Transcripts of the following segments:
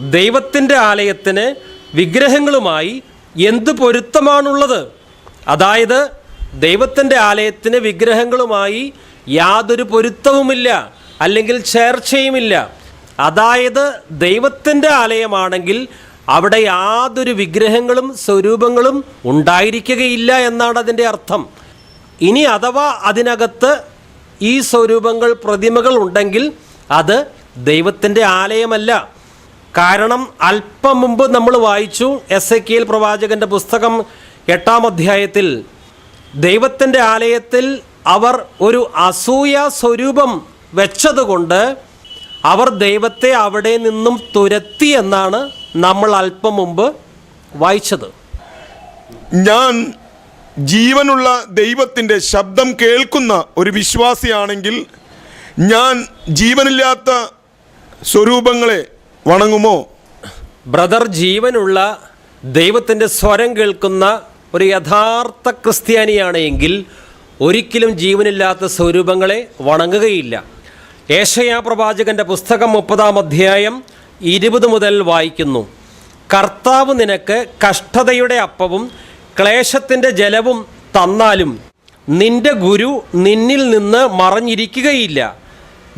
ദൈവത്തിന്റെ ആലയത്തിന് വിഗ്രഹങ്ങളുമായി എന്ത് പൊരുത്തമാണുള്ളത്? അതായത് ദൈവത്തിന്റെ ആലയത്തിന് വിഗ്രഹങ്ങളുമായി യാതൊരു പൊരുത്തവുമില്ല അല്ലെങ്കിൽ ചേർച്ചയുമില്ല. അതായത് ദൈവത്തിന്റെ ആലയമാണെങ്കിൽ അവിടെ യാതൊരു വിഗ്രഹങ്ങളും സ്വരൂപങ്ങളും ഉണ്ടായിരിക്കുകയില്ല എന്നാണ് അതിന്റെ അർത്ഥം. ഇനി അഥവാ അതിനകത്ത് ഈ സ്വരൂപങ്ങൾ പ്രതിമകൾ ഉണ്ടെങ്കിൽ അത് ദൈവത്തിന്റെ ആലയമല്ല. കാരണം അല്പം മുമ്പ് നമ്മൾ വായിച്ചു എസ് എ കെയിൽ പ്രവാചകന്റെ പുസ്തകം എട്ടാം അധ്യായത്തിൽ ദൈവത്തിന്റെ ആലയത്തിൽ അവർ ഒരു അസൂയ സ്വരൂപം വെച്ചതുകൊണ്ട് അവർ ദൈവത്തെ അവിടെ നിന്നും തുരത്തി എന്നാണ് നമ്മൾ അല്പം മുമ്പ് വായിച്ചത്. ഞാൻ ജീവനുള്ള ദൈവത്തിന്റെ ശബ്ദം കേൾക്കുന്ന ഒരു വിശ്വാസിയാണെങ്കിൽ ഞാൻ ജീവനില്ലാത്ത സ്വരൂപങ്ങളെ വണങ്ങുമോ? ബ്രദർ ജീവനുള്ള ദൈവത്തിന്റെ സ്വരം കേൾക്കുന്ന ഒരു യഥാർത്ഥ ക്രിസ്ത്യാനിയാണ് എങ്കിൽ ഒരിക്കലും ജീവനില്ലാത്ത സ്വരൂപങ്ങളെ വണങ്ങുകയില്ല. ഏഷയാ പ്രവാചകന്റെ പുസ്തകം മുപ്പതാം അധ്യായം ഇരുപത് മുതൽ വായിക്കുന്നു. കർത്താവ് നിനക്ക് കഷ്ടതയുടെ അപ്പവും ക്ലേശത്തിന്റെ ജലവും തന്നാലും നിന്റെ ഗുരു നിന്നിൽ നിന്ന് മറഞ്ഞിരിക്കുകയില്ല.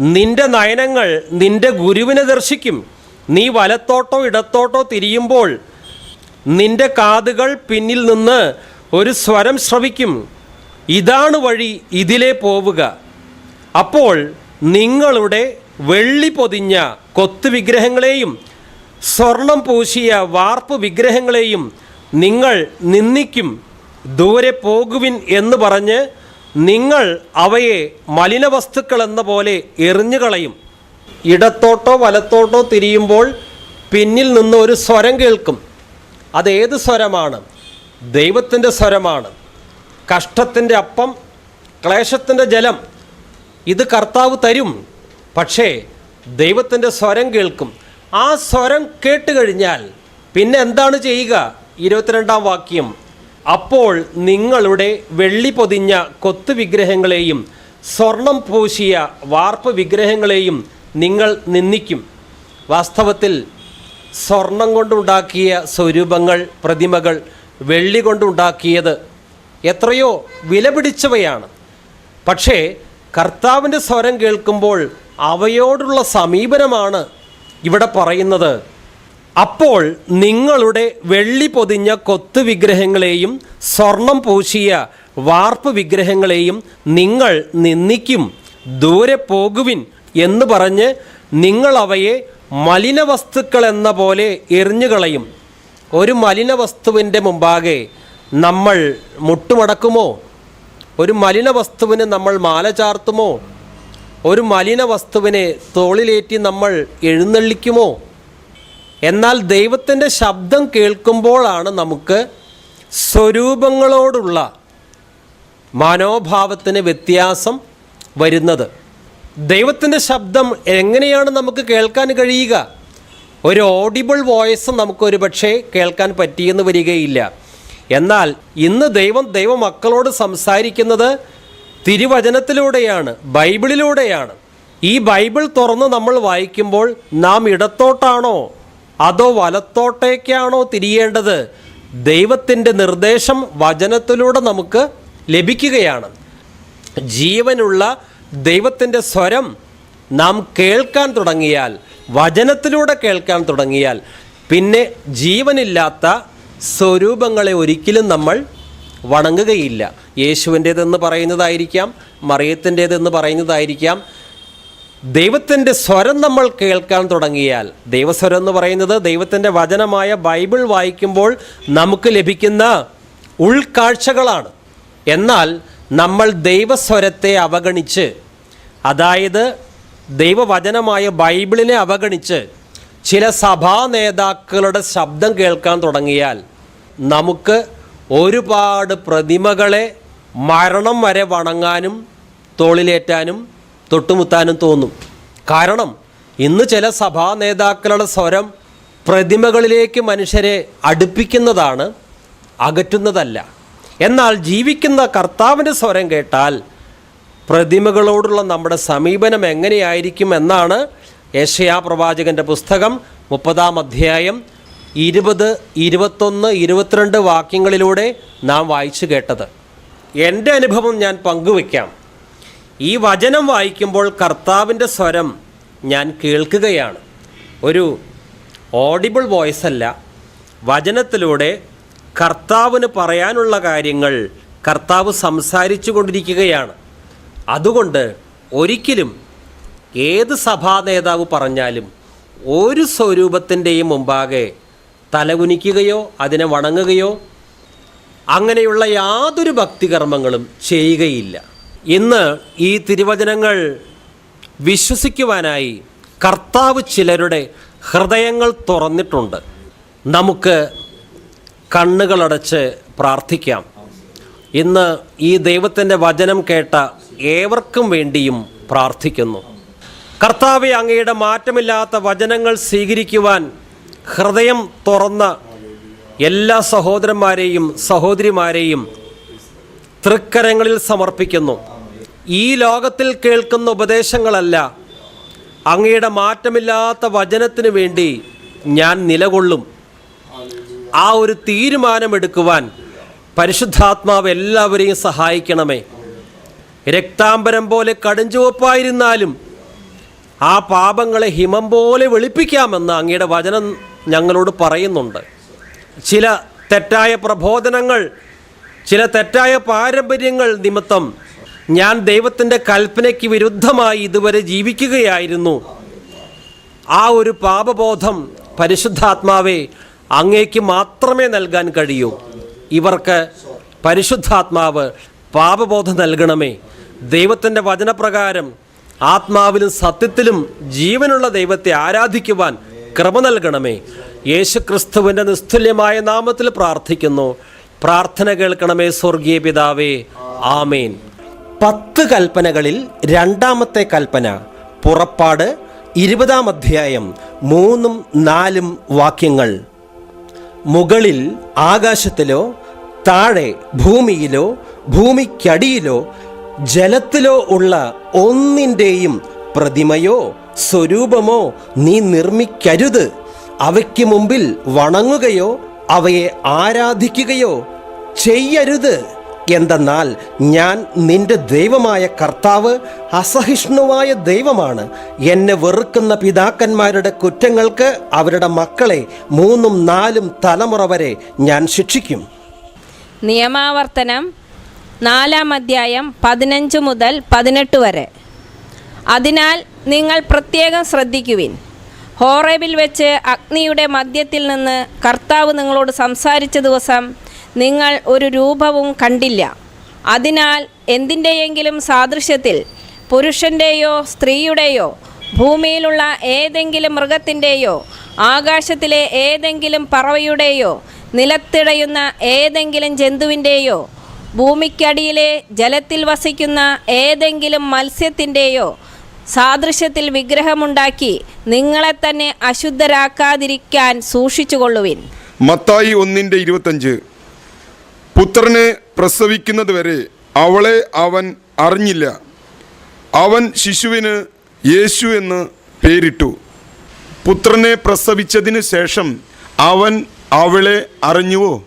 നിന്റെ നയനങ്ങൾ നിന്റെ ഗുരുവിനെ ദർശിക്കും. നീ വലത്തോട്ടോ ഇടത്തോട്ടോ തിരിയുമ്പോൾ നിന്റെ കാതുകൾ പിന്നിൽ നിന്ന് ഒരു സ്വരം ശ്രവിക്കും. ഇതാണ് വഴി ഇതിലേ പോവുക. അപ്പോൾ നിങ്ങളുടെ വെള്ളി പൊതിഞ്ഞ കൊത്തു വിഗ്രഹങ്ങളെയും സ്വർണം പൂശിയ വാർപ്പ് വിഗ്രഹങ്ങളെയും നിങ്ങൾ നിന്ദിക്കും. ദൂരെ പോകുവിൻ എന്ന് പറഞ്ഞ് നിങ്ങൾ അവയെ മലിനവസ്തുക്കളെന്ന പോലെ എറിഞ്ഞുകളയും. ഇടത്തോട്ടോ വലത്തോട്ടോ തിരിയുമ്പോൾ പിന്നിൽ നിന്ന് ഒരു സ്വരം കേൾക്കും. അതേത് സ്വരമാണ്? ദൈവത്തിന്റെ സ്വരമാണ്. കഷ്ടത്തിന്റെ അപ്പം ക്ലേശത്തിന്റെ ജലം. ഇത് കർത്താവ് തരും. പക്ഷേ ദൈവത്തിന്റെ സ്വരം കേൾക്കും. ആ സ്വരം കേട്ട് കഴിഞ്ഞാൽ പിന്നെ എന്താണ് ചെയ്യുക? ഇരുപത്തിരണ്ടാം വാക്യം. അപ്പോൾ നിങ്ങളുടെ വെള്ളി പൊതിഞ്ഞ കൊത്തു വിഗ്രഹങ്ങളെയും സ്വർണം പൂശിയ വാർപ്പ് വിഗ്രഹങ്ങളെയും നിങ്ങൾ നിന്ദിക്കും. വാസ്തവത്തിൽ സ്വർണം കൊണ്ടുണ്ടാക്കിയ സ്വരൂപങ്ങൾ പ്രതിമകൾ വെള്ളി കൊണ്ടുണ്ടാക്കിയത് എത്രയോ വിലപിടിച്ചവയാണ്. പക്ഷേ കർത്താവിന്റെ സ്വരം കേൾക്കുമ്പോൾ അവയോടുള്ള സമീപനമാണ് ഇവിടെ പറയുന്നത്. അപ്പോൾ നിങ്ങളുടെ വെള്ളി പൊതിഞ്ഞ കൊത്തു വിഗ്രഹങ്ങളെയും സ്വർണം പൂശിയ വാർപ്പ് വിഗ്രഹങ്ങളെയും നിങ്ങൾ നിന്ദിക്കും. ദൂരെ പോകുവിൻ. എന്ന് പറഞ്ഞ് നിങ്ങൾ അവയെ മലിന വസ്തുക്കൾ എന്ന പോലെ എറിഞ്ഞുകളയും. ഒരു മലിന വസ്തുവിന്റെ മുമ്പാകെ നമ്മൾ മുട്ടുമടക്കുമോ? ഒരു മലിന വസ്തുവിന് നമ്മൾ മാല ചാർത്തുമോ? ഒരു മലിന വസ്തുവിനെ തോളിലേറ്റി നമ്മൾ എഴുന്നള്ളിക്കുമോ? എന്നാൽ ദൈവത്തിന്റെ ശബ്ദം കേൾക്കുമ്പോഴാണ് നമുക്ക് സ്വരൂപങ്ങളോടുള്ള മനോഭാവത്തിന് വ്യത്യാസം വരുന്നത്. ദൈവത്തിന്റെ ശബ്ദം എങ്ങനെയാണ് നമുക്ക് കേൾക്കാൻ കഴിയുക? ഒരു ഓഡിബിൾ വോയിസ് നമുക്ക് ഒരു പക്ഷേ കേൾക്കാൻ പറ്റിയെന്ന് വരികയില്ല. എന്നാൽ ഇന്ന് ദൈവം ദൈവമക്കളോട് സംസാരിക്കുന്നത് തിരുവചനത്തിലൂടെയാണ് ബൈബിളിലൂടെയാണ്. ഈ ബൈബിൾ തുറന്ന് നമ്മൾ വായിക്കുമ്പോൾ നാം ഇടത്തോട്ടാണോ അതോ വലത്തോട്ടേക്കാണോ തിരിയേണ്ടത്? ദൈവത്തിന്റെ നിർദ്ദേശം വചനത്തിലൂടെ നമുക്ക് ലഭിക്കുകയാണ്. ജീവനുള്ള ദൈവത്തിന്റെ സ്വരം നാം കേൾക്കാൻ തുടങ്ങിയാൽ വചനത്തിലൂടെ കേൾക്കാൻ തുടങ്ങിയാൽ പിന്നെ ജീവനില്ലാത്ത സ്വരൂപങ്ങളെ ഒരിക്കലും നമ്മൾ വണങ്ങുകയില്ല. യേശുവിന്റേതെന്ന് പറയുന്നതായിരിക്കാം മറിയത്തിന്റേതെന്ന് പറയുന്നതായിരിക്കാം. ദൈവത്തിന്റെ സ്വരം നമ്മൾ കേൾക്കാൻ തുടങ്ങിയാൽ ദൈവസ്വരം എന്ന് പറയുന്നത് ദൈവത്തിന്റെ വചനമായ ബൈബിൾ വായിക്കുമ്പോൾ നമുക്ക് ലഭിക്കുന്ന ഉൾക്കാഴ്ചകളാണ്. എന്നാൽ നമ്മൾ ദൈവസ്വരത്തെ അവഗണിച്ച് അതായത് ദൈവവചനമായ ബൈബിളിനെ അവഗണിച്ച് ചില സഭാ നേതാക്കളുടെ ശബ്ദം കേൾക്കാൻ തുടങ്ങിയാൽ നമുക്ക് ഒരുപാട് പ്രതിമകളെ മരണം വരെ വണങ്ങാനും തോളിലേറ്റാനും തൊട്ടുമുത്താനും തോന്നും. കാരണം ഇന്ന് ചില സഭാ നേതാക്കളുടെ സ്വരം പ്രതിമകളിലേക്ക് മനുഷ്യരെ അടുപ്പിക്കുന്നതാണ് അകറ്റുന്നതല്ല. എന്നാൽ ജീവിക്കുന്ന കർത്താവിന്റെ സ്വരം കേട്ടാൽ പ്രതിമകളോടുള്ള നമ്മുടെ സമീപനം എങ്ങനെയായിരിക്കും എന്നാണ് ഏഷ്യാ പ്രവാചകന്റെ പുസ്തകം മുപ്പതാം അധ്യായം ഇരുപത് ഇരുപത്തൊന്ന് ഇരുപത്തിരണ്ട് വാക്യങ്ങളിലൂടെ നാം വായിച്ചു കേട്ടത്. എന്റെ അനുഭവം ഞാൻ പങ്കുവയ്ക്കാം. ഈ വചനം വായിക്കുമ്പോൾ കർത്താവിന്റെ സ്വരം ഞാൻ കേൾക്കുകയാണ്. ഒരു ഓഡിബിൾ വോയിസ് അല്ല വചനത്തിലൂടെ കർത്താവിന് പറയാനുള്ള കാര്യങ്ങൾ കർത്താവ് സംസാരിച്ചു കൊണ്ടിരിക്കുകയാണ്. അതുകൊണ്ട് ഒരിക്കലും ഏത് സഭാ നേതാവ് പറഞ്ഞാലും ഒരു സ്വരൂപത്തിന്റെയും മുമ്പാകെ തലകുനിക്കുകയോ അതിനെ വണങ്ങുകയോ അങ്ങനെയുള്ള യാതൊരു ഭക്തികർമ്മങ്ങളും ചെയ്യുകയില്ല. ഇന്ന് ഈ തിരുവചനങ്ങൾ വിശ്വസിക്കുവാനായി കർത്താവ് ചിലരുടെ ഹൃദയങ്ങൾ തുറന്നിട്ടുണ്ട്. നമുക്ക് കണ്ണുകളടച്ച് പ്രാർത്ഥിക്കാം. ഇന്ന് ഈ ദൈവത്തിന്റെ വചനം കേട്ട ഏവർക്കും വേണ്ടിയും പ്രാർത്ഥിക്കുന്നു. കർത്താവെ അങ്ങയുടെ മാറ്റമില്ലാത്ത വചനങ്ങൾ സ്വീകരിക്കുവാൻ ഹൃദയം തുറന്ന എല്ലാ സഹോദരന്മാരെയും സഹോദരിമാരെയും തൃക്കരങ്ങളിൽ സമർപ്പിക്കുന്നു. ഈ ലോകത്തിൽ കേൾക്കുന്ന ഉപദേശങ്ങളല്ല അങ്ങയുടെ മാറ്റമില്ലാത്ത വചനത്തിന് വേണ്ടി ഞാൻ നിലകൊള്ളും. ആ ഒരു തീരുമാനമെടുക്കുവാൻ പരിശുദ്ധാത്മാവ് എല്ലാവരെയും സഹായിക്കണമേ. രക്താംബരം പോലെ കടുഞ്ചുവപ്പായിരുന്നാലും ആ പാപങ്ങളെ ഹിമം പോലെ വെളുപ്പിക്കാമെന്ന് അങ്ങയുടെ വചനം ഞങ്ങളോട് പറയുന്നുണ്ട്. ചില തെറ്റായ പ്രബോധനങ്ങൾ ചില തെറ്റായ പാരമ്പര്യങ്ങൾ നിമിത്തം ഞാൻ ദൈവത്തിന്റെ കൽപ്പനയ്ക്ക് വിരുദ്ധമായി ഇതുവരെ ജീവിക്കുകയായിരുന്നു. ആ ഒരു പാപബോധം പരിശുദ്ധാത്മാവെ അങ്ങേക്ക് മാത്രമേ നൽകാൻ കഴിയൂ. ഇവർക്ക് പരിശുദ്ധാത്മാവ് പാപബോധം നൽകണമേ. ദൈവത്തിന്റെ വചനപ്രകാരം ആത്മാവിലും സത്യത്തിലും ജീവനുള്ള ദൈവത്തെ ആരാധിക്കുവാൻ ക്രമ നൽകണമേ. യേശു ക്രിസ്തുവിന്റെ നിസ്തുല്യമായ നാമത്തിൽ പ്രാർത്ഥിക്കുന്നു. പ്രാർത്ഥന കേൾക്കണമേ സ്വർഗീയ പിതാവേ. ആമേൻ. പത്ത് കൽപ്പനകളിൽ രണ്ടാമത്തെ കൽപ്പന പുറപ്പാട് ഇരുപതാം അധ്യായം മൂന്നും നാലും വാക്യങ്ങൾ. മുകളിൽ ആകാശത്തിലോ താഴെ ഭൂമിയിലോ ഭൂമിക്കടിയിലോ ജലത്തിലോ ഉള്ള ഒന്നിന്റെയും പ്രതിമയോ സ്വരൂപമോ നീ നിർമ്മിക്കരുത്. അവയ്ക്ക് മുമ്പിൽ വണങ്ങുകയോ അവയെ ആരാധിക്കുകയോ ചെയ്യരുത്. എന്തെന്നാൽ ഞാൻ നിന്റെ ദൈവമായ കർത്താവ് അസഹിഷ്ണുവായ ദൈവമാണ്. എന്നെ വെറുക്കുന്ന പിതാക്കന്മാരുടെ കുറ്റങ്ങൾക്ക് അവരുടെ മക്കളെ മൂന്നും നാലും തലമുറ വരെ ഞാൻ ശിക്ഷിക്കും. നിയമാവർത്തനം നാലാം അധ്യായം പതിനഞ്ച് മുതൽ പതിനെട്ട് വരെ. അതിനാൽ നിങ്ങൾ പ്രത്യേകം ശ്രദ്ധിക്കുവിൻ. ഹോറേബിൽ വെച്ച് അഗ്നിയുടെ മധ്യത്തിൽ നിന്ന് കർത്താവ് നിങ്ങളോട് സംസാരിച്ച ദിവസം നിങ്ങൾ ഒരു രൂപവും കണ്ടില്ല. അതിനാൽ എന്തിന്റെയെങ്കിലും സാദൃശ്യത്തിൽ പുരുഷന്റെയോ സ്ത്രീയുടെയോ ഭൂമിയിലുള്ള ഏതെങ്കിലും മൃഗത്തിന്റെയോ ആകാശത്തിലെ ഏതെങ്കിലും പറവയുടെയോ നിലത്തിടയുന്ന ഏതെങ്കിലും ജന്തുവിന്റെയോ ഭൂമിക്കടിയിലെ ജലത്തിൽ വസിക്കുന്ന ഏതെങ്കിലും മത്സ്യത്തിന്റെയോ സാദൃശ്യത്തിൽ വിഗ്രഹമുണ്ടാക്കി നിങ്ങളെ തന്നെ അശുദ്ധരാക്കാതിരിക്കാൻ സൂക്ഷിച്ചുകൊള്ളുവിൻ. മത്തായി ഒന്നിന്റെ ഇരുപത്തഞ്ച്. പുത്രനെ പ്രസവിക്കുന്നതുവരെ അവളെ അവൻ അറിഞ്ഞില്ല. അവൻ ശിശുവിന് യേശു എന്ന് പേരിട്ടു. പുത്രനെ പ്രസവിച്ചതിന് ശേഷം അവൻ അവളെ അറിഞ്ഞുവോ?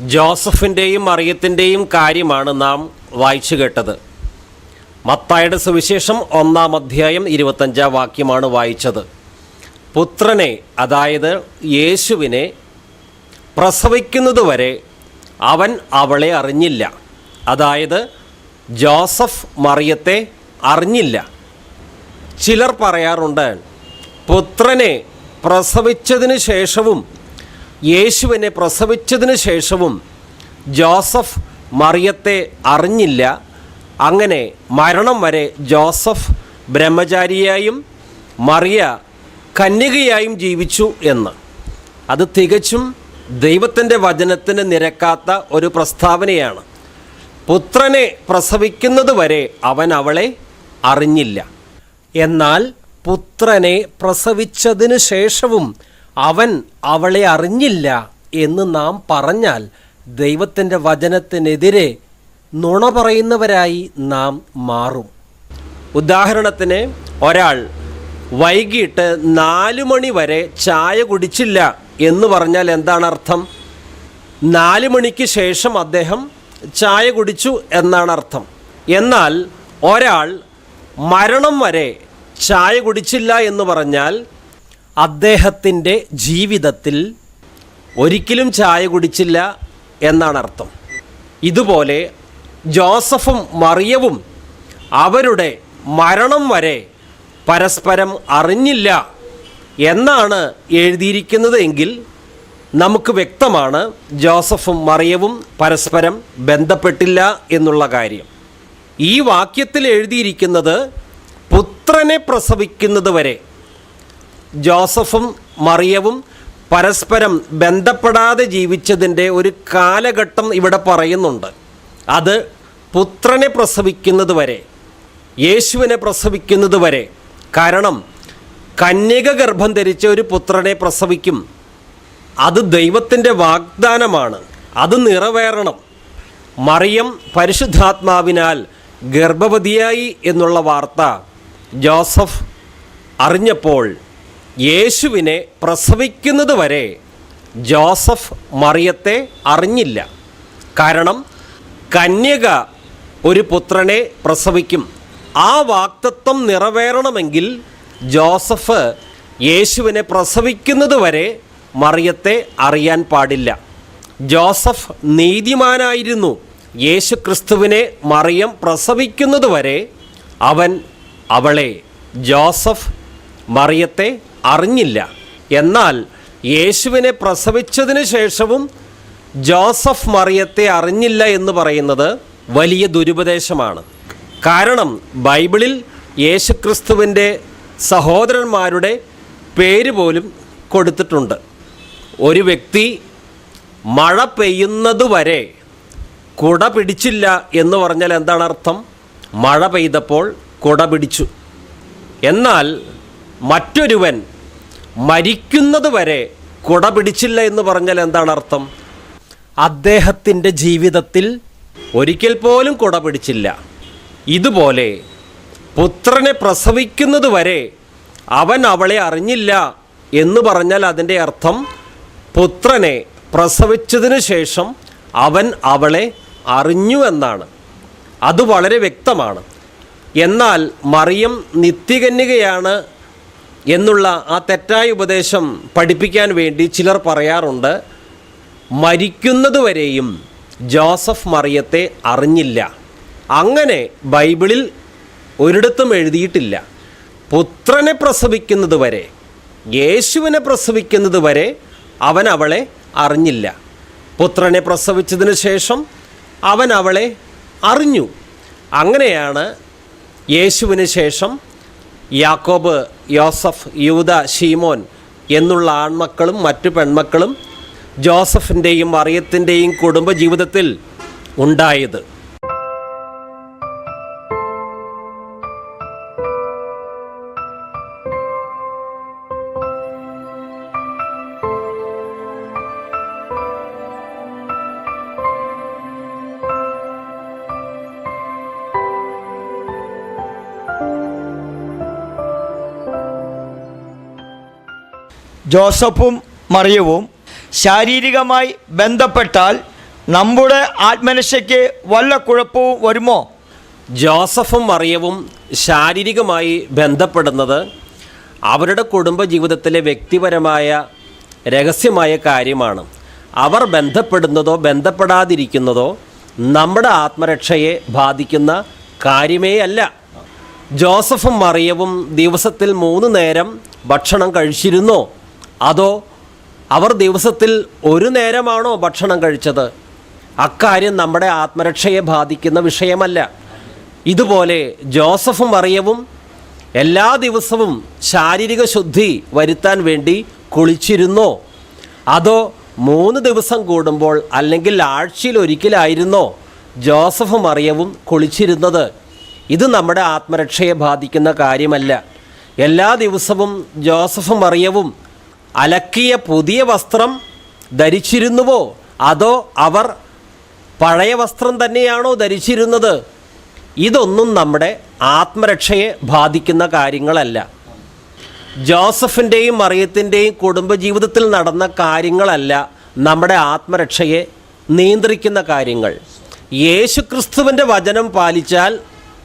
ജോസഫിന്റെയും മറിയത്തിന്റെയും കാര്യമാണ് നാം വായിച്ചു കേട്ടത്. മത്തായുടെ സുവിശേഷം ഒന്നാം അധ്യായം ഇരുപത്തഞ്ചാം വാക്യമാണ് വായിച്ചത്. പുത്രനെ അതായത് യേശുവിനെ പ്രസവിക്കുന്നതുവരെ അവൻ അവളെ അറിഞ്ഞില്ല. അതായത് ജോസഫ് മറിയത്തെ അറിഞ്ഞില്ല. ചിലർ പറയാറുണ്ട് പുത്രനെ പ്രസവിച്ചതിന് ശേഷവും യേശുവിനെ പ്രസവിച്ചതിന് ശേഷവും ജോസഫ് മറിയത്തെ അറിഞ്ഞില്ല. അങ്ങനെ മരണം വരെ ജോസഫ് ബ്രഹ്മചാരിയായും മറിയ കന്യകയായും ജീവിച്ചു എന്ന്. അത് തികച്ചും ദൈവത്തിന്റെ വചനത്തിന് നിരക്കാത്ത ഒരു പ്രസ്താവനയാണ്. പുത്രനെ പ്രസവിക്കുന്നത് വരെ അവൻ അവളെ അറിഞ്ഞില്ല. എന്നാൽ പുത്രനെ പ്രസവിച്ചതിന് ശേഷവും അവൻ അവളെ അറിഞ്ഞില്ല എന്ന് നാം പറഞ്ഞാൽ ദൈവത്തിന്റെ വചനത്തിനെതിരെ നുണ പറയുന്നവരായി നാം മാറും. ഉദാഹരണത്തിന് ഒരാൾ വൈകിട്ട് നാല് മണി വരെ ചായ കുടിച്ചില്ല. എന്ന് പറഞ്ഞാൽ എന്താണ് അർത്ഥം? നാല് മണിക്ക് ശേഷം അദ്ദേഹം ചായ കുടിച്ചു എന്നാണ് അർത്ഥം. എന്നാൽ ഒരാൾ മരണം വരെ ചായ കുടിച്ചില്ല എന്ന് പറഞ്ഞാൽ അദ്ദേഹത്തിന്റെ ജീവിതത്തിൽ ഒരിക്കലും ചായ കുടിച്ചില്ല എന്നാണ് അർത്ഥം. ഇതുപോലെ ജോസഫും മറിയവും അവരുടെ മരണം വരെ പരസ്പരം അറിഞ്ഞില്ല എന്നാണ് എഴുതിയിരിക്കുന്നത് എങ്കിൽ നമുക്ക് വ്യക്തമാണ് ജോസഫും മറിയവും പരസ്പരം ബന്ധപ്പെട്ടില്ല എന്നുള്ള കാര്യം. ഈ വാക്യത്തിൽ എഴുതിയിരിക്കുന്നത് പുത്രനെ പ്രസവിക്കുന്നത് വരെ ജോസഫും മറിയവും പരസ്പരം ബന്ധപ്പെടാതെ ജീവിച്ചതിന്റെ ഒരു കാലഘട്ടം ഇവിടെ പറയുന്നുണ്ട്. അത് പുത്രനെ പ്രസവിക്കുന്നത് വരെ യേശുവിനെ പ്രസവിക്കുന്നത് വരെ. കാരണം കന്യക ഗർഭം ധരിച്ച ഒരു പുത്രനെ പ്രസവിക്കും. അത് ദൈവത്തിന്റെ വാഗ്ദാനമാണ്. അത് നിറവേറണം. മറിയം പരിശുദ്ധാത്മാവിനാൽ ഗർഭവതിയായി എന്നുള്ള വാർത്ത ജോസഫ് അറിഞ്ഞപ്പോൾ യേശുവിനെ പ്രസവിക്കുന്നത് വരെ ജോസഫ് മറിയത്തെ അറിഞ്ഞില്ല. കാരണം കന്യക ഒരു പുത്രനെ പ്രസവിക്കും. ആ വാക്തത്വം നിറവേറണമെങ്കിൽ ജോസഫ് യേശുവിനെ പ്രസവിക്കുന്നത് വരെ മറിയത്തെ അറിയാൻ പാടില്ല. ജോസഫ് നീതിമാനായിരുന്നു. യേശു ക്രിസ്തുവിനെ മറിയം പ്രസവിക്കുന്നത് വരെ അവൻ അവളെ ജോസഫ് മറിയത്തെ അറിഞ്ഞില്ല. എന്നാൽ യേശുവിനെ പ്രസവിച്ചതിന് ശേഷവും ജോസഫ് മറിയത്തെ അറിഞ്ഞില്ല എന്ന് പറയുന്നത് വലിയ ദുരുപദേശമാണ്. കാരണം ബൈബിളിൽ യേശുക്രിസ്തുവിന്റെ സഹോദരന്മാരുടെ പേര് പോലും കൊടുത്തിട്ടുണ്ട്. ഒരു വ്യക്തി മഴ പെയ്യുന്നതുവരെ കുട പിടിച്ചില്ല എന്ന് പറഞ്ഞാൽ എന്താണ് അർത്ഥം? മഴ പെയ്തപ്പോൾ കുട പിടിച്ചു. എന്നാൽ മറ്റൊരുവൻ മരിക്കുന്നതുവരെ കുട പിടിച്ചില്ല എന്ന് പറഞ്ഞാൽ എന്താണ് അർത്ഥം? അദ്ദേഹത്തിന്റെ ജീവിതത്തിൽ ഒരിക്കൽ പോലും കുട പിടിച്ചില്ല. ഇതുപോലെ പുത്രനെ പ്രസവിക്കുന്നത് വരെ അവൻ അവളെ അറിഞ്ഞില്ല എന്ന് പറഞ്ഞാൽ അതിന്റെ അർത്ഥം പുത്രനെ പ്രസവിച്ചതിന് ശേഷം അവൻ അവളെ അറിഞ്ഞു എന്നാണ്. അത് വളരെ വ്യക്തമാണ്. എന്നാൽ മറിയം നിത്യകന്യകയാണ് എന്നുള്ള ആ തെറ്റായ ഉപദേശം പഠിപ്പിക്കാൻ വേണ്ടി ചിലർ പറയാറുണ്ട്. മരിക്കുന്നതുവരെയും ജോസഫ് മറിയത്തെ അറിഞ്ഞില്ല. അങ്ങനെ ബൈബിളിൽ ഒരിടത്തും എഴുതിയിട്ടില്ല. പുത്രനെ പ്രസവിക്കുന്നത് വരെ യേശുവിനെ പ്രസവിക്കുന്നത് വരെ അവൻ അവളെ അറിഞ്ഞില്ല. പുത്രനെ പ്രസവിച്ചതിന് ശേഷം അവൻ അവളെ അറിഞ്ഞു. അങ്ങനെയാണ് യേശുവിന് ശേഷം യാക്കോബ് യോസഫ് യൂത ഷീമോൻ എന്നുള്ള ആൺമക്കളും മറ്റു പെൺമക്കളും ജോസഫിന്റെയും മറിയത്തിന്റെയും കുടുംബജീവിതത്തിൽ ഉണ്ടായത്. ജോസഫും മറിയവും ശാരീരികമായി ബന്ധപ്പെട്ടാൽ നമ്മുടെ ആത്മനിഷ്ഠയ്ക്ക് വല്ല കുഴപ്പവും വരുമോ? ജോസഫും മറിയവും ശാരീരികമായി ബന്ധപ്പെടുന്നത് അവരുടെ കുടുംബ ജീവിതത്തിലെ വ്യക്തിപരമായ രഹസ്യമായ കാര്യമാണ്. അവർ ബന്ധപ്പെടുന്നതോ ബന്ധപ്പെടാതിരിക്കുന്നതോ നമ്മുടെ ആത്മരക്ഷയെ ബാധിക്കുന്ന കാര്യമേ അല്ല. ജോസഫും മറിയവും ദിവസത്തിൽ മൂന്ന് നേരം ഭക്ഷണം കഴിച്ചിരുന്നോ? അതോ അവർ ദിവസത്തിൽ ഒരു നേരമാണോ ഭക്ഷണം കഴിച്ചത്? അക്കാര്യം നമ്മുടെ ആത്മരക്ഷയെ ബാധിക്കുന്ന വിഷയമല്ല. ഇതുപോലെ ജോസഫും മറിയവും എല്ലാ ദിവസവും ശാരീരിക ശുദ്ധി വരുത്താൻ വേണ്ടി കുളിച്ചിരുന്നോ? അതോ മൂന്ന് ദിവസം കൂടുമ്പോൾ അല്ലെങ്കിൽ ആഴ്ചയിൽ ഒരിക്കലായിരുന്നോ ജോസഫും മറിയവും കുളിച്ചിരുന്നത്? ഇത് നമ്മുടെ ആത്മരക്ഷയെ ബാധിക്കുന്ന കാര്യമല്ല. എല്ലാ ദിവസവും ജോസഫും മറിയവും അലക്കിയ പുതിയ വസ്ത്രം ധരിച്ചിരുന്നുവോ? അതോ അവർ പഴയ വസ്ത്രം തന്നെയാണോ ധരിച്ചിരുന്നത്? ഇതൊന്നും നമ്മുടെ ആത്മരക്ഷയെ ബാധിക്കുന്ന കാര്യങ്ങളല്ല. ജോസഫിന്റെയും മറിയത്തിന്റെയും കുടുംബജീവിതത്തിൽ നടന്ന കാര്യങ്ങളല്ല നമ്മുടെ ആത്മരക്ഷയെ നിയന്ത്രിക്കുന്ന കാര്യങ്ങൾ. യേശുക്രിസ്തുവിന്റെ വചനം പാലിച്ചാൽ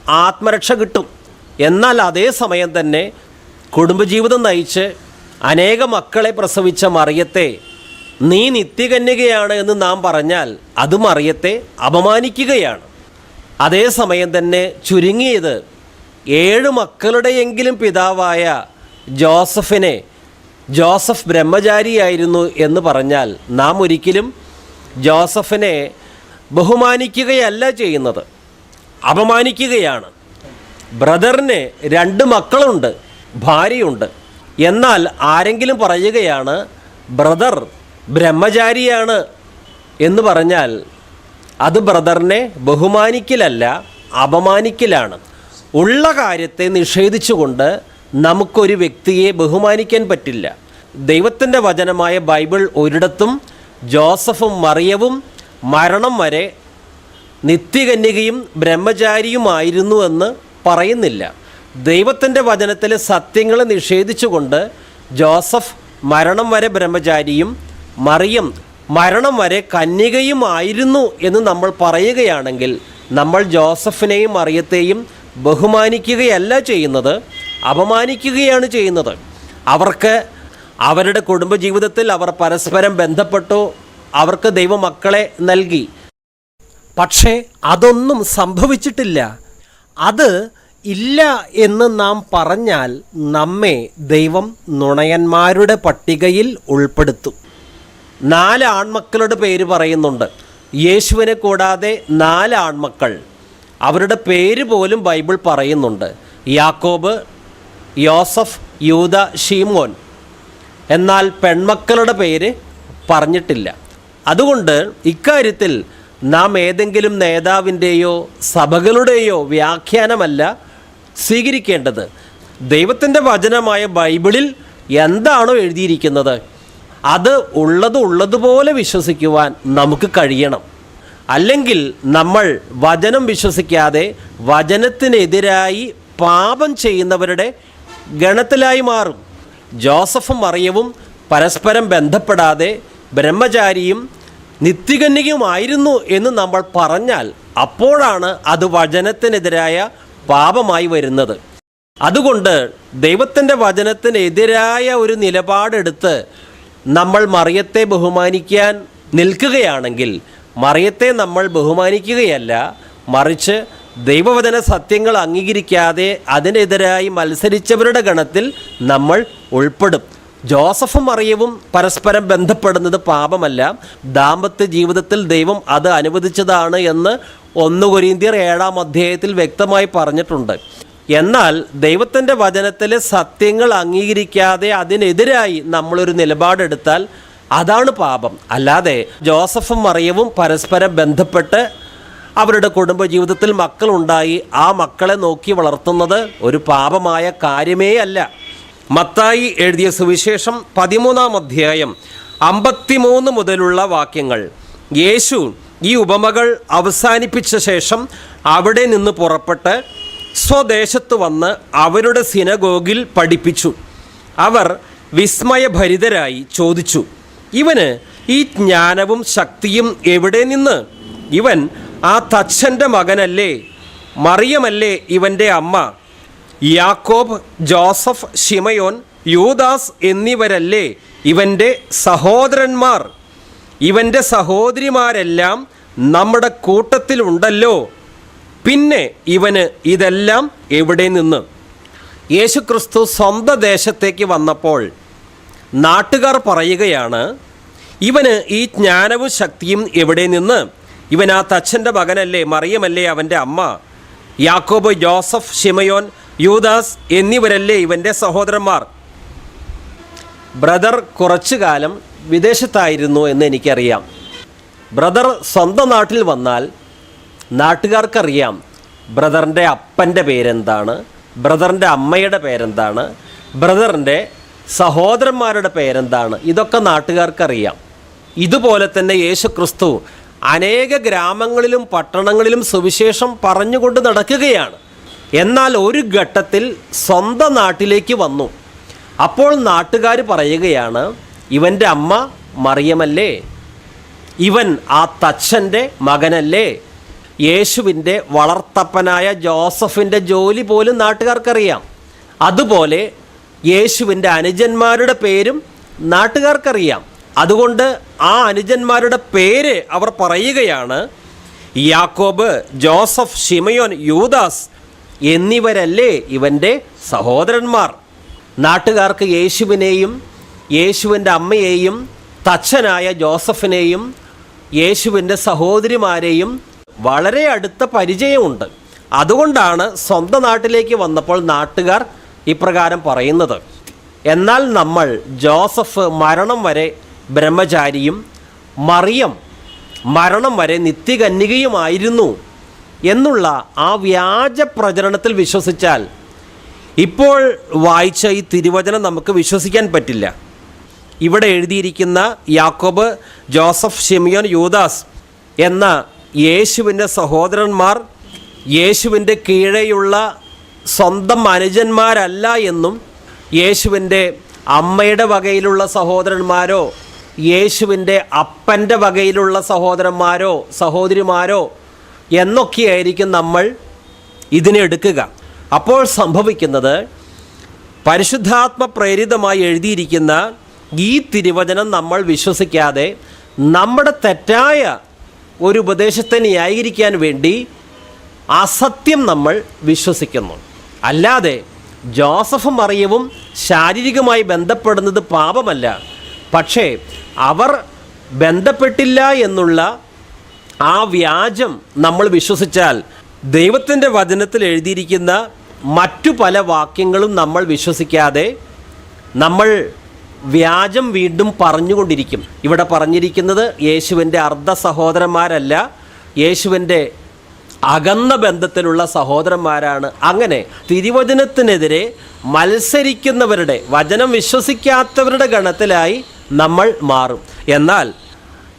ആത്മരക്ഷ കിട്ടും. എന്നാൽ അതേ സമയം തന്നെ കുടുംബജീവിതം നയിച്ച് അനേക മക്കളെ പ്രസവിച്ച മറിയത്തെ നീ നിത്യകന്യകയാണ് എന്ന് നാം പറഞ്ഞാൽ അത് മറിയത്തെ അപമാനിക്കുകയാണ്. അതേസമയം തന്നെ ചുരുങ്ങിയത് ഏഴ് മക്കളുടെയെങ്കിലും പിതാവായ ജോസഫിനെ ജോസഫ് ബ്രഹ്മചാരിയായിരുന്നു എന്ന് പറഞ്ഞാൽ നാം ഒരിക്കലും ജോസഫിനെ ബഹുമാനിക്കുകയല്ല ചെയ്യുന്നത് അപമാനിക്കുകയാണ്. ബ്രദറിന് രണ്ട് മക്കളുണ്ട് ഭാര്യയുണ്ട്. എന്നാൽ ആരെങ്കിലും പറയുകയാണ് ബ്രദർ ബ്രഹ്മചാരിയാണ് എന്ന് പറഞ്ഞാൽ അത് ബ്രദറിനെ ബഹുമാനിക്കലല്ല അപമാനിക്കലാണ്. ഉള്ള കാര്യത്തെ നിഷേധിച്ചുകൊണ്ട് നമുക്കൊരു വ്യക്തിയെ ബഹുമാനിക്കാൻ പറ്റില്ല. ദൈവത്തിന്റെ വചനമായ ബൈബിൾ ഒരിടത്തും ജോസഫും മറിയവും മരണം വരെ നിത്യകന്യകയും ബ്രഹ്മചാരിയുമായിരുന്നു എന്ന് പറയുന്നില്ല. ദൈവത്തിന്റെ വചനത്തിലെ സത്യങ്ങളെ നിഷേധിച്ചുകൊണ്ട് ജോസഫ് മരണം വരെ ബ്രഹ്മചാരിയും മറിയം മരണം വരെ കന്യകയുമായിരുന്നു എന്ന് നമ്മൾ പറയുകയാണെങ്കിൽ നമ്മൾ ജോസഫിനെയും മറിയത്തെയും ബഹുമാനിക്കുകയല്ല ചെയ്യുന്നത് അപമാനിക്കുകയാണ് ചെയ്യുന്നത്. അവർക്ക് അവരുടെ കുടുംബജീവിതത്തിൽ അവർ പരസ്പരം ബന്ധപ്പെട്ടു അവർക്ക് ദൈവമക്കളെ നൽകി. പക്ഷേ അതൊന്നും സംഭവിച്ചിട്ടില്ല. അത് ഇല്ല എന്ന് നാം പറഞ്ഞാൽ നമ്മെ ദൈവം നുണയന്മാരുടെ പട്ടികയിൽ ഉൾപ്പെടുത്തും. നാല് ആൺമക്കളുടെ പേര് പറയുന്നുണ്ട്. യേശുവിനെ കൂടാതെ നാല് ആൺമക്കൾ. അവരുടെ പേര് പോലും ബൈബിൾ പറയുന്നുണ്ട്. യാക്കോബ് യോസഫ് യൂത ഷീമോൻ എന്നാൽ പെൺമക്കളുടെ പേര് പറഞ്ഞിട്ടില്ല. അതുകൊണ്ട് ഇക്കാര്യത്തിൽ നാം ഏതെങ്കിലും നേതാവിന്റെയോ സഭകളുടെയോ വ്യാഖ്യാനമല്ല സ്വീകരിക്കേണ്ടത്. ദൈവത്തിന്റെ വചനമായ ബൈബിളിൽ എന്താണോ എഴുതിയിരിക്കുന്നത്? അത് ഉള്ളത് ഉള്ളതുപോലെ വിശ്വസിക്കുവാൻ നമുക്ക് കഴിയണം. അല്ലെങ്കിൽ നമ്മൾ വചനം വിശ്വസിക്കാതെ വചനത്തിനെതിരായി പാപം ചെയ്യുന്നവരുടെ ഗണത്തിലായി മാറും. ജോസഫും മറിയവും പരസ്പരം ബന്ധപ്പെടാതെ ബ്രഹ്മചാരിയും നിത്യകന്യകയുമായിരുന്നു എന്ന് നമ്മൾ പറഞ്ഞാൽ അപ്പോഴാണ് അത് വചനത്തിനെതിരായ പാപമായി വരുന്നത്. അതുകൊണ്ട് ദൈവത്തിന്റെ വചനത്തിനെതിരായ ഒരു നിലപാടെടുത്ത് നമ്മൾ മറിയത്തെ ബഹുമാനിക്കാൻ നിൽക്കുകയാണെങ്കിൽ മറിയത്തെ നമ്മൾ ബഹുമാനിക്കുകയല്ല മറിച്ച് ദൈവവചന സത്യങ്ങൾ അംഗീകരിക്കാതെ അതിനെതിരായി മത്സരിച്ചവരുടെ ഗണത്തിൽ നമ്മൾ ഉൾപ്പെടും. ജോസഫും മറിയവും പരസ്പരം ബന്ധപ്പെടുന്നത് പാപമല്ല. ദാമ്പത്യ ജീവിതത്തിൽ ദൈവം അത് അനുവദിച്ചതാണ് എന്ന് ഒന്ന് കൊരീന്തിയർ ഏഴാം അധ്യായത്തിൽ വ്യക്തമായി പറഞ്ഞിട്ടുണ്ട്. എന്നാൽ ദൈവത്തിന്റെ വചനത്തിലെ സത്യങ്ങൾ അംഗീകരിക്കാതെ അതിനെതിരായി നമ്മളൊരു നിലപാടെടുത്താൽ അതാണ് പാപം. അല്ലാതെ ജോസഫും മറിയവും പരസ്പരം ബന്ധപ്പെട്ട് അവരുടെ കുടുംബജീവിതത്തിൽ മക്കളുണ്ടായി. ആ മക്കളെ നോക്കി വളർത്തുന്നത് ഒരു പാപമായ കാര്യമേ അല്ല. മത്തായി എഴുതിയ സുവിശേഷം പതിമൂന്നാം അധ്യായം അമ്പത്തിമൂന്ന് മുതലുള്ള വാക്യങ്ങൾ. യേശു ഈ ഉപമകൾ അവസാനിപ്പിച്ച ശേഷം അവിടെ നിന്ന് പുറപ്പെട്ട് സ്വദേശത്ത് വന്ന് അവരുടെ സിനഗോഗിൽ പഠിപ്പിച്ചു. അവർ വിസ്മയഭരിതരായി ചോദിച്ചു ഇവന് ഈ ജ്ഞാനവും ശക്തിയും എവിടെ നിന്ന്? ഇവൻ ആ തച്ഛന്റെ മകനല്ലേ? മറിയമല്ലേ ഇവന്റെ അമ്മ? യാക്കോബ് ജോസഫ് ഷിമയോൻ യൂദാസ് എന്നിവരല്ലേ ഇവന്റെ സഹോദരന്മാർ? ഇവന്റെ സഹോദരിമാരെല്ലാം നമ്മുടെ കൂട്ടത്തിലുണ്ടല്ലോ. പിന്നെ ഇവന് ഇതെല്ലാം എവിടെ നിന്ന്? യേശുക്രിസ്തു സ്വന്തം ദേശത്തേക്ക് വന്നപ്പോൾ നാട്ടുകാർ പറയുകയാണ് ഇവന് ഈ ജ്ഞാനവും ശക്തിയും എവിടെ നിന്ന്? ഇവൻ ആ തച്ഛന്റെ മകനല്ലേ മറിയമല്ലേ അവന്റെ അമ്മ? യാക്കോബ് ജോസഫ് ഷിമയോൻ യൂദാസ് എന്നിവരല്ലേ ഇവന്റെ സഹോദരന്മാർ? ബ്രദർ കുറച്ചു കാലം വിദേശത്തായിരുന്നു എന്ന് എനിക്കറിയാം. ബ്രദർ സ്വന്തം നാട്ടിൽ വന്നാൽ നാട്ടുകാർക്കറിയാം ബ്രദറിന്റെ അപ്പന്റെ പേരെന്താണ് ബ്രദറിന്റെ അമ്മയുടെ പേരെന്താണ് ബ്രദറിന്റെ സഹോദരന്മാരുടെ പേരെന്താണ് ഇതൊക്കെ നാട്ടുകാർക്കറിയാം. ഇതുപോലെ തന്നെ യേശു ക്രിസ്തു അനേക ഗ്രാമങ്ങളിലും പട്ടണങ്ങളിലും സുവിശേഷം പറഞ്ഞുകൊണ്ട് നടക്കുകയാണ്. എന്നാൽ ഒരു ഘട്ടത്തിൽ സ്വന്തം നാട്ടിലേക്ക് വന്നു. അപ്പോൾ നാട്ടുകാർ പറയുകയാണ് ഇവന്റെ അമ്മ മറിയമല്ലേ? ഇവൻ ആ തച്ചന്റെ മകനല്ലേ? യേശുവിന്റെ വളർത്തപ്പനായ ജോസഫിന്റെ ജോലി പോലും നാട്ടുകാർക്കറിയാം. അതുപോലെ യേശുവിന്റെ അനുജന്മാരുടെ പേരും നാട്ടുകാർക്കറിയാം. അതുകൊണ്ട് ആ അനുജന്മാരുടെ പേര് അവർ പറയുകയാണ് യാക്കോബ് ജോസഫ് ഷിമയോൻ യൂദാസ് എന്നിവരല്ലേ ഇവന്റെ സഹോദരന്മാർ? നാട്ടുകാർക്ക് യേശുവിനെയും യേശുവിന്റെ അമ്മയെയും തച്ഛനായ ജോസഫിനെയും യേശുവിന്റെ സഹോദരിമാരെയും വളരെ അടുത്ത പരിചയമുണ്ട്. അതുകൊണ്ടാണ് സ്വന്തം നാട്ടിലേക്ക് വന്നപ്പോൾ നാട്ടുകാർ ഇപ്രകാരം പറയുന്നത്. എന്നാൽ നമ്മൾ ജോസഫ് മരണം വരെ ബ്രഹ്മചാരിയും മറിയം മരണം വരെ നിത്യകന്യകയുമായിരുന്നു എന്നുള്ള ആ വ്യാജ പ്രചരണത്തിൽ വിശ്വസിച്ചാൽ ഇപ്പോൾ വായിച്ച ഈ തിരുവചനം നമുക്ക് വിശ്വസിക്കാൻ പറ്റില്ല. ഇവിടെ എഴുതിയിരിക്കുന്ന യാക്കോബ് ജോസഫ് ഷിമിയോൻ യൂദാസ് എന്ന യേശുവിന്റെ സഹോദരന്മാർ യേശുവിന്റെ കീഴെയുള്ള സ്വന്തം അനുജന്മാരല്ല എന്നും യേശുവിന്റെ അമ്മയുടെ വകയിലുള്ള സഹോദരന്മാരോ യേശുവിന്റെ അപ്പന്റെ വകയിലുള്ള സഹോദരന്മാരോ സഹോദരിമാരോ എന്നൊക്കെയായിരിക്കും നമ്മൾ ഇതിനെടുക്കുക അപ്പോൾ സംഭവിക്കുന്നത് പരിശുദ്ധാത്മ പ്രേരിതമായി എഴുതിയിരിക്കുന്ന ഈ തിരുവചനം നമ്മൾ വിശ്വസിക്കാതെ നമ്മുടെ തെറ്റായ ഒരു ഉപദേശത്തെ ന്യായീകരിക്കാൻ വേണ്ടി അസത്യം നമ്മൾ വിശ്വസിക്കുന്നു. അല്ലാതെ ജോസഫും മറിയവും ശാരീരികമായി ബന്ധപ്പെടുന്നത് പാപമല്ല. പക്ഷേ അവർ ബന്ധപ്പെട്ടില്ല എന്നുള്ള ആ വ്യാജം നമ്മൾ വിശ്വസിച്ചാൽ ദൈവത്തിന്റെ വചനത്തിൽ എഴുതിയിരിക്കുന്ന മറ്റു പല വാക്യങ്ങളും നമ്മൾ വിശ്വസിക്കാതെ നമ്മൾ വ്യാജം വീണ്ടും പറഞ്ഞുകൊണ്ടിരിക്കും. ഇവിടെ പറഞ്ഞിരിക്കുന്നത് യേശുവിന്റെ അർദ്ധ സഹോദരന്മാരല്ല യേശുവിന്റെ അകന്ന ബന്ധത്തിലുള്ള സഹോദരന്മാരാണ്. അങ്ങനെ തിരുവചനത്തിനെതിരെ മത്സരിക്കുന്നവരുടെ വചനം വിശ്വസിക്കാത്തവരുടെ ഗണത്തിലായി നമ്മൾ മാറും. എന്നാൽ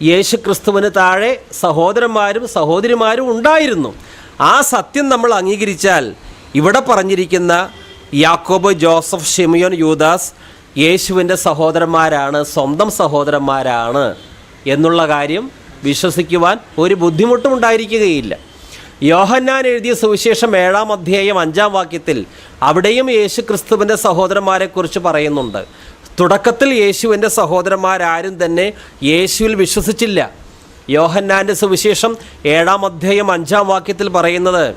യേശു ക്രിസ്തുവിന് താഴെ സഹോദരന്മാരും സഹോദരിമാരും ഉണ്ടായിരുന്നു. ആ സത്യം നമ്മൾ അംഗീകരിച്ചാൽ ഇവിടെ പറഞ്ഞിരിക്കുന്ന യാക്കോബ് ജോസഫ് ഷിമിയോൻ യൂദാസ് യേശുവിന്റെ സഹോദരന്മാരാണ് സ്വന്തം സഹോദരന്മാരാണ് എന്നുള്ള കാര്യം വിശ്വസിക്കുവാൻ ഒരു ബുദ്ധിമുട്ടും ഉണ്ടായിരിക്കുകയില്ല. യോഹന്നാൻ എഴുതിയ സുവിശേഷം ഏഴാം അധ്യായം അഞ്ചാം വാക്യത്തിൽ അവിടെയും യേശു ക്രിസ്തുവിന്റെ സഹോദരന്മാരെക്കുറിച്ച് പറയുന്നുണ്ട്. തുടക്കത്തിൽ യേശുവിന്റെ സഹോദരന്മാരാരും തന്നെ യേശുവിൽ വിശ്വസിച്ചില്ല. യോഹന്നാന്റെ സുവിശേഷം ഏഴാം അധ്യായം അഞ്ചാം വാക്യത്തിൽ പറയുന്നത്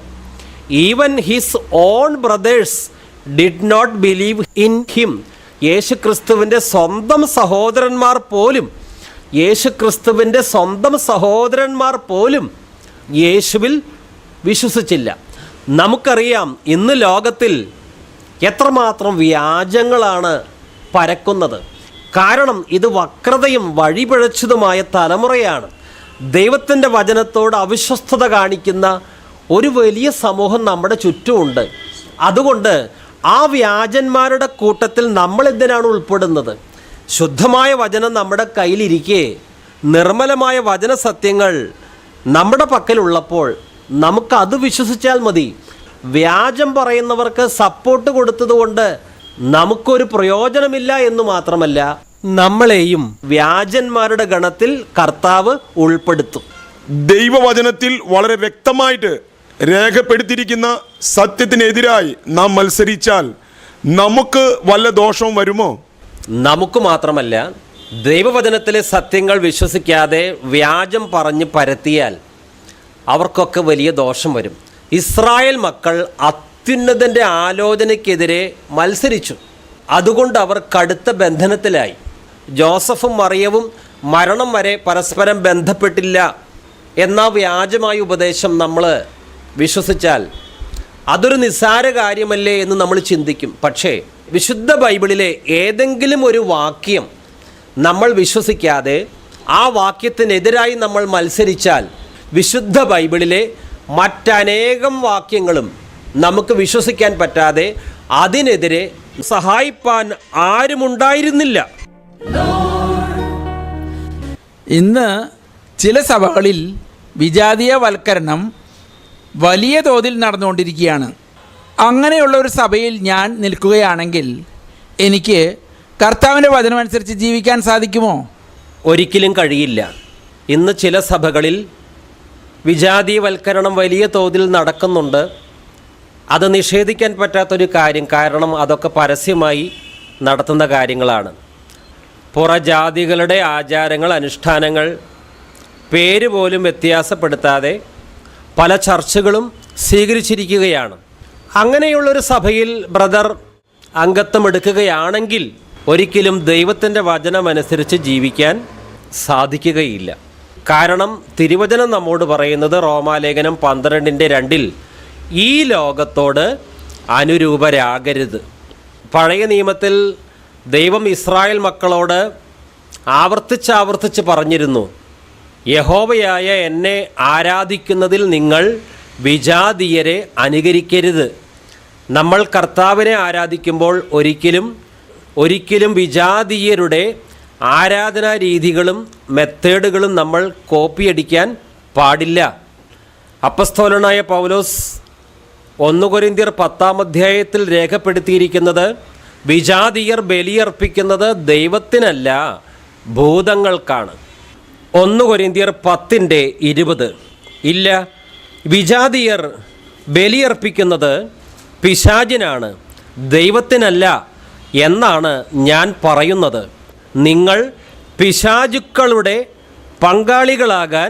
even his own brothers did not believe in him Yeshu ക്രിസ്തുവിന്റെ സ്വന്തം സഹോദരന്മാർ പോലും യേശു ക്രിസ്തുവിന്റെ സ്വന്തം സഹോദരന്മാർ പോലും യേശുവിൽ വിശ്വസിച്ചില്ല. നമുക്കറിയാം ഇന്ന് ലോകത്തിൽ എത്രമാത്രം വ്യാജങ്ങളാണ് പരക്കുന്നത്. കാരണം ഇത് വക്രതയും വഴിപിഴച്ചതുമായ തലമുറയാണ്. ദൈവത്തിന്റെ വചനത്തോട് അവിശ്വസ്തത കാണിക്കുന്ന ഒരു വലിയ സമൂഹം നമ്മുടെ ചുറ്റുമുണ്ട്. അതുകൊണ്ട് ആ വ്യാജന്മാരുടെ കൂട്ടത്തിൽ നമ്മൾ എന്തിനാണ് ഉൾപ്പെടുന്നത്? ശുദ്ധമായ വചനം നമ്മുടെ കയ്യിലിരിക്കെ നിർമ്മലമായ വചന സത്യങ്ങൾ നമ്മുടെ പക്കലുള്ളപ്പോൾ നമുക്കത് വിശ്വസിച്ചാൽ മതി. വ്യാജം പറയുന്നവർക്ക് സപ്പോർട്ട് കൊടുത്തതുകൊണ്ട് നമുക്കൊരു പ്രയോജനമില്ല എന്ന് മാത്രമല്ല നമ്മളെയും വ്യാജന്മാരുടെ ഗണത്തിൽ കർത്താവ് ഉൾപ്പെടുത്തും. ദൈവവചനത്തിൽ വളരെ വ്യക്തമായിട്ട് രേഖപ്പെടുത്തിയിരിക്കുന്ന സത്യത്തിനെതിരായി നാം മത്സരിച്ചാൽ നമുക്ക് വല്ല ദോഷവും വരുമോ? നമുക്ക് മാത്രമല്ല ദൈവവചനത്തിലെ സത്യങ്ങൾ വിശ്വസിക്കാതെ വ്യാജം പറഞ്ഞ് പരത്തിയാൽ അവർക്കൊക്കെ വലിയ ദോഷം വരും. ഇസ്രായേൽ മക്കൾ അത്യുന്നതന്റെ ആലോചനയ്ക്കെതിരെ മത്സരിച്ചു. അതുകൊണ്ട് അവർ കടുത്ത ബന്ധനത്തിലായി. ജോസഫും മറിയവും മരണം വരെ പരസ്പരം ബന്ധപ്പെട്ടില്ല എന്ന വ്യാജമായ ഉപദേശം നമ്മൾ വിശ്വസിച്ചാൽ അതൊരു നിസ്സാര കാര്യമല്ലേ എന്ന് നമ്മൾ ചിന്തിക്കും. പക്ഷേ വിശുദ്ധ ബൈബിളിലെ ഏതെങ്കിലും ഒരു വാക്യം നമ്മൾ വിശ്വസിക്കാതെ ആ വാക്യത്തിനെതിരായി നമ്മൾ മത്സരിച്ചാൽ വിശുദ്ധ ബൈബിളിലെ മറ്റനേകം വാക്യങ്ങളും നമുക്ക് വിശ്വസിക്കാൻ പറ്റാതെ അതിനെതിരെ സഹായിപ്പാൻ ആരുമുണ്ടായിരുന്നില്ല ഇന്ന് ചില സഭകളിൽ വിജാതീയവൽക്കരണം വലിയ തോതിൽ നടന്നുകൊണ്ടിരിക്കുകയാണ്. അങ്ങനെയുള്ള ഒരു സഭയിൽ ഞാൻ നിൽക്കുകയാണെങ്കിൽ എനിക്ക് കർത്താവിന്റെ വചനമനുസരിച്ച് ജീവിക്കാൻ സാധിക്കുമോ? ഒരിക്കലും കഴിയില്ല. ഇന്ന് ചില സഭകളിൽ വിജാതീയവൽക്കരണം വലിയ തോതിൽ നടക്കുന്നുണ്ട്. അത് നിഷേധിക്കാൻ പറ്റാത്തൊരു കാര്യം കാരണം അതൊക്കെ പരസ്യമായി നടത്തുന്ന കാര്യങ്ങളാണ്. പുറജാതികളുടെ ആചാരങ്ങൾ അനുഷ്ഠാനങ്ങൾ പേര് പോലും വ്യത്യാസപ്പെടുത്താതെ പല ചർച്ചകളും സ്വീകരിച്ചിരിക്കുകയാണ്. അങ്ങനെയുള്ളൊരു സഭയിൽ ബ്രദർ അംഗത്വം എടുക്കുകയാണെങ്കിൽ ഒരിക്കലും ദൈവത്തിന്റെ വചനമനുസരിച്ച് ജീവിക്കാൻ സാധിക്കുകയില്ല. കാരണം തിരുവചനം നമ്മോട് പറയുന്നത് റോമാലേഖനം പന്ത്രണ്ടിന്റെ രണ്ടിൽ ഈ ലോകത്തോട് അനുരൂപരാകരുത്. പഴയ നിയമത്തിൽ ദൈവം ഇസ്രായേൽ മക്കളോട് ആവർത്തിച്ചാവർത്തിച്ച് ആവർത്തിച്ച് പറഞ്ഞിരുന്നു യഹോവയായ എന്നെ ആരാധിക്കുന്നതിൽ നിങ്ങൾ വിജാതീയരെ അനുകരിക്കരുത്. നമ്മൾ കർത്താവിനെ ആരാധിക്കുമ്പോൾ ഒരിക്കലും ഒരിക്കലും വിജാതീയരുടെ ആരാധനാ രീതികളും മെത്തേഡുകളും നമ്മൾ കോപ്പി അടിക്കാൻ പാടില്ല. അപ്പസ്തോലനായ പൗലോസ് ഒന്നുകൊരിന്തിയർ പത്താം അധ്യായത്തിൽ രേഖപ്പെടുത്തിയിരിക്കുന്നത് വിജാതീയർ ബലിയർപ്പിക്കുന്നത് ദൈവത്തിനല്ല ഭൂതങ്ങൾക്കാണ്. ഒന്ന് കൊരിന്തിയർ പത്തിന്റെ ഇരുപത്. ഇല്ല വിജാതിയർ ബലിയർപ്പിക്കുന്നത് പിശാചിനാണ് ദൈവത്തിനല്ല എന്നാണ് ഞാൻ പറയുന്നത്. നിങ്ങൾ പിശാചുക്കളുടെ പങ്കാളികളാകാൻ